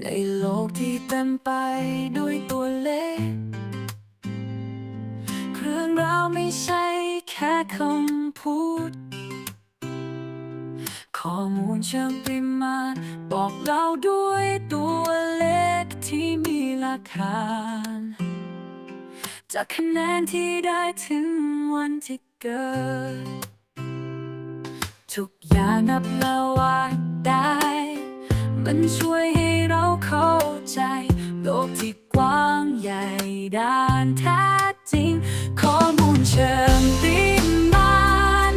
ในโลกที่เต็มไปด้วยตัวเลขเรื่องราวไม่ใช่แค่คำพูด ข้อมูลเชิงปริมาณบอกเราด้วยตัวเลขที่มีหลักฐานจากคะแนนที่ได้ถึงวันที่เกิด ทุกอย่างนับและวัดได้ มันช่วยให้ ที่กว้างใหญ่ด้านแท้จริง ข้อมูลเชิงปริมาณ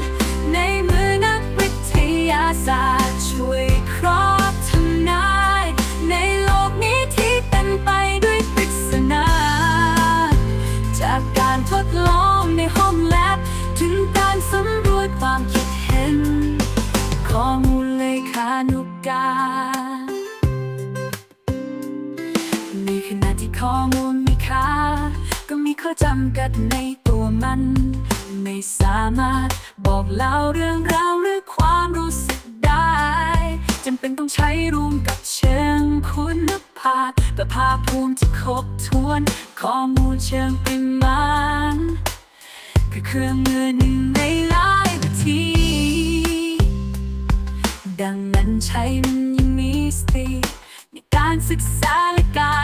ในมือนักวิทยาศาสตร์ช่วยครอบทำนาย ในโลกนี้ที่เต็มไปด้วยปริศนาจากการทดลองในห้องแลบ ถึงการสำรวจความคิดเห็น ข้อมูลเลขานุการ ข้อมูลมีค่าก็มีข้อจำกัดในตัวมัน ไม่สามารถบอกเล่าเรื่องราวหรือความรู้สึกได้จำเป็นต้องใช้รวมกับเชิงคุณภาพประภาพภูมิที่ครบถ้วน ข้อมูลเชิงปริมาณคือเครื่องมือหนึ่งในหลายวิธีดังนั้นใช้มันยังมีสติในการศึกษาและการ